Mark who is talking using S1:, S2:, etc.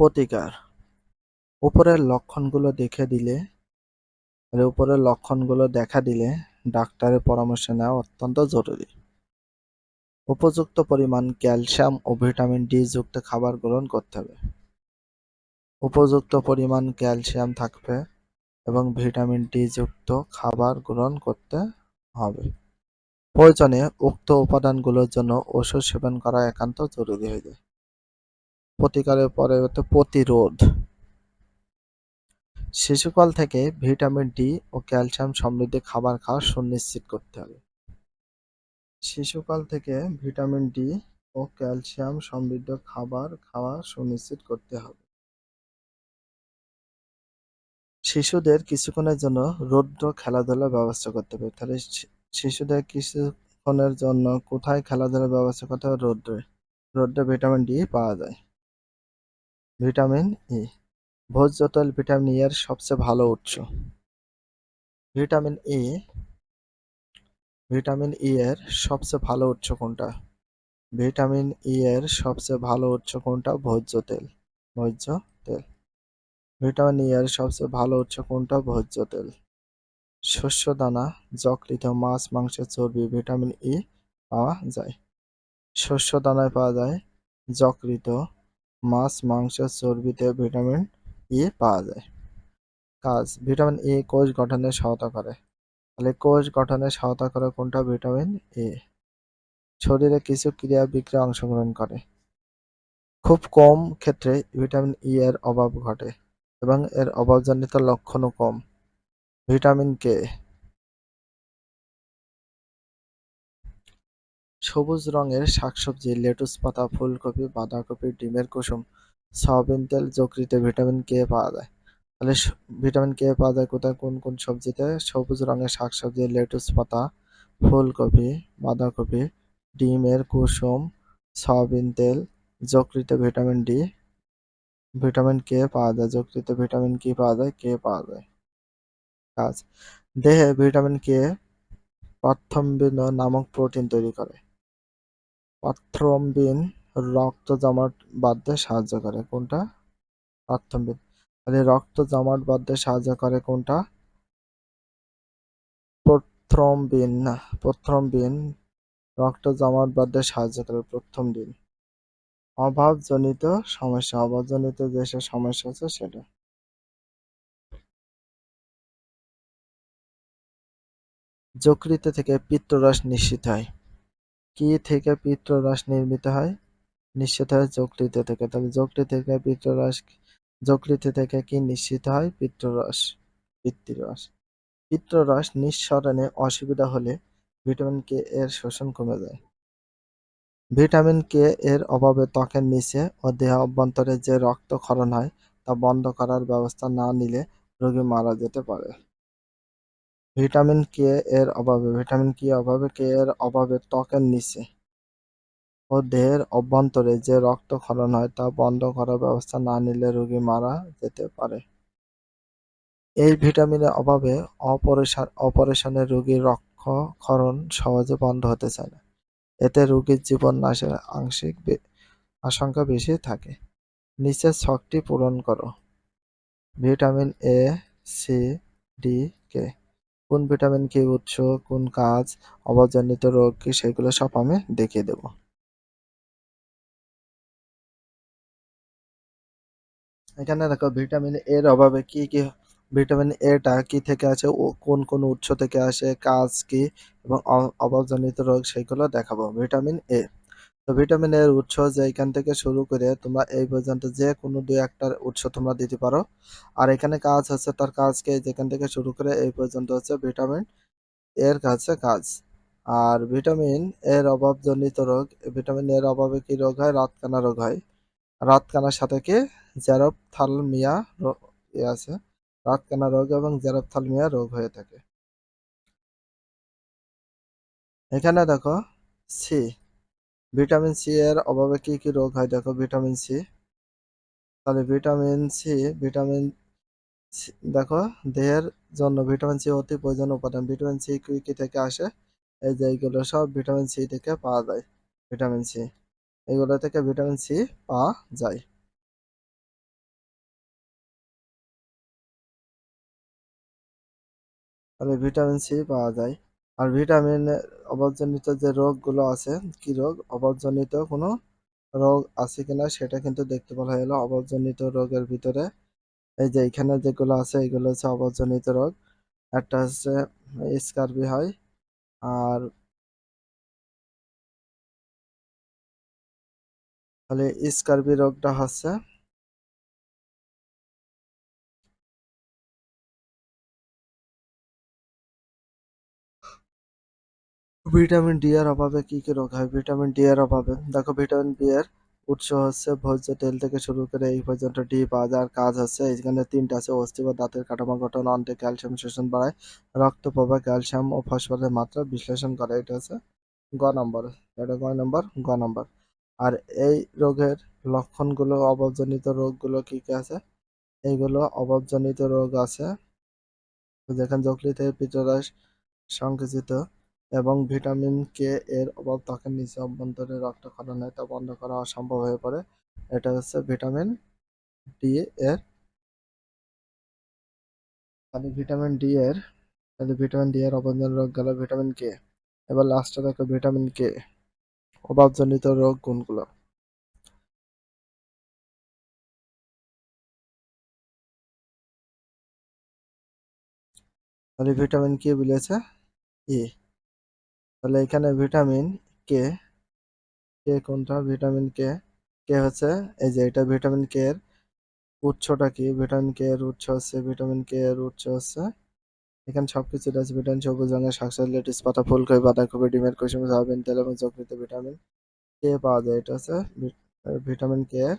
S1: প্রতিকার। উপরের লক্ষণগুলো দেখে দিলে উপরের লক্ষণগুলো দেখা দিলে ডাক্তারের পরামর্শ নেওয়া অত্যন্ত জরুরি। উপযুক্ত পরিমাণ ক্যালসিয়াম ও ভিটামিন ডি যুক্ত খাবার গ্রহণ করতে হবে। উপযুক্ত পরিমাণ ক্যালসিয়াম থাকবে এবং ভিটামিন ডি যুক্ত খাবার গ্রহণ করতে হবে। প্রয়োজনে উক্ত উপাদানগুলোর জন্য ওষুধ সেবন করা একান্ত জরুরি হয়ে যায়। প্রতিকারের পরে হচ্ছে প্রতিরোধ। শিশুকাল থেকে ভিটামিন ডি ও ক্যালসিয়াম সমৃদ্ধ খাবার খাওয়া সুনিশ্চিত করতে হবে। শিশুকাল থেকে ভিটামিন ডি ও ক্যালসিয়াম সমৃদ্ধ খাবার খাওয়া সুনিশ্চিত করতে হবে। শিশুদের কিছুক্ষণের জন্য রৌদ্র খেলাধুলার ব্যবস্থা করতে হবে। তাহলে শিশুদের কিছুক্ষণের জন্য কোথায় খেলাধুলার ব্যবস্থা করতে হবে? রৌদ্রে রৌদ্রে ভিটামিন ডি পাওয়া যায়। Vitamin E. ভোজ্য তেল ভিটামিন ই এর সবচেয়ে ভালো উৎস। ভিটামিন ই ভিটামিন ই এর সবচেয়ে ভালো উৎস কোনটা? ভিটামিন ই এর সবচেয়ে ভালো উৎস কোনটা? ভোজ্য তেল ভোজ্য তেল। ভিটামিন ই এর সবচেয়ে ভালো উৎস কোনটা? ভোজ্য তেল। শস্য, দানা যকৃত মাছ, মাংসের চর্বি ভিটামিন ই পাওয়া যায়। শস্য, দানায় পাওয়া যায় যকৃত মাছ মাংসের চর্বিতে ভিটামিন ই পাওয়া যায়। কাজ, ভিটামিন ই কোষ গঠনে সহায়তা করে। তাহলে কোষ গঠনে সহায়তা করে কোনটা? ভিটামিন এ শরীরে কিছু ক্রিয়া বিক্রিয়া অংশগ্রহণ করে। খুব কম ক্ষেত্রে ভিটামিন ই এর অভাব ঘটে এবং এর অভাবজনিত লক্ষণও কম। ভিটামিন কে সবুজ রঙের শাকসবজি, লেটুস পাতা, ফুলকপি, বাঁধাকপি, ডিমের কুসুম, সয়াবিন তেল, যকৃতে ভিটামিন কে পাওয়া যায়। তাহলে ভিটামিন কে পাওয়া যায় কোথায়? কোন কোন সবজিতে? সবুজ রঙের শাকসবজি, লেটুস পাতা, ফুলকপি, বাঁধাকপি, ডিমের কুসুম, সয়াবিন তেল, যকৃতে ভিটামিন ডি। ভিটামিন কে পাওয়া যায়? যকৃতে ভিটামিন কি পাওয়া যায়? কে পাওয়া যায়? কাজ। দেহে ভিটামিন কে পাথ্রম্বিন নামক প্রোটিন তৈরি করে। পাথ্রম্বিন রক্ত জমাট বাঁধতে সাহায্য করে। কোনটা? পাথ্রম্বিন তাহলে রক্ত জমাট বাঁধতে সাহায্য করে কোনটা? প্রথ্রম্বিন না প্রথ্রম্বিন রক্ত জমাট বাঁধতে সাহায্য করে প্রথম দিন অভাবজনিত সমস্যা। অভাবজনিত যেসব সমস্যা আছে সেটা। যকৃত থেকে পিত্তরস নিঃসৃত হয়। কি থেকে পিত্তরস নির্মিত হয়? নিঃসৃত হয় যকৃত থেকে। তাহলে যকৃত থেকে পিত্তরস যকৃত থেকে কি নিঃসৃত হয়? পিত্তরস পিত্তরস পিত্তরস নিঃসরণে অসুবিধা হলে ভিটামিন কে এর শোষণ কমে যায়। ভিটামিন কে এর অভাবে ত্বকের নিচে ও দেহ অভ্যন্তরে যে রক্তক্ষরণ হয় তা বন্ধ করার ব্যবস্থা না নিলে রোগী মারা যেতে পারে। ভিটামিন কে এর অভাবে, ভিটামিন কে অভাবে কে এর অভাবে ত্বকের নিচে ও দেহের অভ্যন্তরে যে রক্তক্ষরণ হয় তা বন্ধ করার ব্যবস্থা না নিলে রোগী মারা যেতে পারে। এই ভিটামিনের অভাবে অপারেশন অপারেশনে রোগীর রক্তক্ষরণ সহজে বন্ধ হতে চায় না। এতে রোগীর জীবন নাশের আংশিক আশঙ্কা বেশি থাকে। নিচের ছকটি পূরণ করো। Vitamin A C D K কোন ভিটামিন কি উৎস, কোন কাজ, অভাবজনিত রোগ কি সেগুলো সব আমি দেখিয়ে দেব। এখানে দেখো ভিটামিন এর অভাবে কি কি ভিটামিন এটা কি থেকে আসে ও কোন কোন উৎস থেকে আসে, কাজ কি এবং অভাবজনিত রোগ সেগুলো দেখাবো। ভিটামিন এ তো ভিটামিন এর উৎস যে এখান থেকে শুরু করে তোমরা এই পর্যন্ত যে কোনো দুই একটার উৎস তোমরা দিতে পারো। আর এখানে কাজ হচ্ছে তার কাজকে যেখান থেকে শুরু করে এই পর্যন্ত হচ্ছে ভিটামিন এর কাছে কাজ। আর ভিটামিন এর অভাবজনিত রোগ, ভিটামিন এর অভাবে কি রোগ হয়? রাতকানা রোগ হয়। রাতকানার সাথে কি? জ্যারপথ্যালমিয়া রোগ এ আছে। রাতকানা রোগ এবং জ্যারপথ্যালমিয়া রোগ হয়ে থাকে। এখানে দেখো, সি ভিটামিন সি এর অভাবে কি কি রোগ হয়? দেখো, ভিটামিন সি। তাহলে ভিটামিন সি, ভিটামিন দেখো, দেহের জন্য ভিটামিন সি অতি প্রয়োজনীয় উপাদান। ভিটামিন সি কি থেকে আসে? এই যে এইগুলো সব ভিটামিন সি থেকে পাওয়া যায়, ভিটামিন সি। এগুলো থেকে ভিটামিন সি পাওয়া যায়। তাহলে ভিটামিন সি পাওয়া যায়। আর ভিটামিন অভাবজনিত যে রোগগুলো আছে, কি রোগ? অভাবজনিত কোনো রোগ আছে কিনা সেটা কিন্তু দেখতে বলা হলো অভাবজনিত রোগের ভিতরে এই যে এখানে যেগুলো আছে, এগুলো হচ্ছে অভাবজনিত রোগ। একটা হচ্ছে স্কারবি হয় আর তাহলে স্কারবি রোগটা হচ্ছে ভিটামিন ডি এর অভাবে কি কি রোগ হয়? ভিটামিন ডি এর অভাবে। দেখো, ভিটামিন ডি এর উৎস হচ্ছে ভোজ্য তেল থেকে শুরু করে এই পর্যন্ত ডি পাওয়া যায় আর কাজ হচ্ছে। এখানে তিনটা আছে, অস্থি বা দাঁতের কাঠামো গঠন, অন্তে ক্যালসিয়াম শোষণ বাড়ায়, রক্ত প্রবাহ, ক্যালসিয়াম ও ফসফরাসের মাত্রা বিশ্লেষণ করে। এটা হচ্ছে গ নম্বর। এটা গ নম্বর গ নম্বর। আর এই রোগের লক্ষণগুলো, অভাবজনিত রোগগুলো কি কি আছে? এইগুলো অভাবজনিত রোগ আছে, যেখানে যকৃতে পিত্তরস সংকুচিত এবং ভিটামিন কে এর অভাব ত্বকের নিচে অভ্যন্তরে রক্তক্ষরণ হয় তা বন্ধ করা অসম্ভব হয়ে পড়ে। এটা হচ্ছে ভিটামিন ডি এর তাহলে ভিটামিন ডি এর তাহলে ভিটামিন ডি এর অভাবজনিত রোগ গেল ভিটামিন কে এবার লাস্টে দেখো ভিটামিন কে অভাবজনিত রোগ কোনগুলো? তাহলে ভিটামিন কে বলেছে? ই তাহলে এখানে ভিটামিন কে কে কোনটা? ভিটামিন কে কে হচ্ছে এই যে এটা ভিটামিন কে এর উৎসটা কি? ভিটামিন কে এর উৎস হচ্ছে ভিটামিন কে এর উৎস হচ্ছে। এখানে সবকিছু আছে ভিটামিন সবুজ রঙের শাকসবজি লেটুস পাতা, ফুলকপি, বাঁধাকপি, ডিমের কুসুম, সয়াবিন, তেল এবং যকৃত ভিটামিন কে পাওয়া যায়। এটা হচ্ছে ভিটামিন কে এর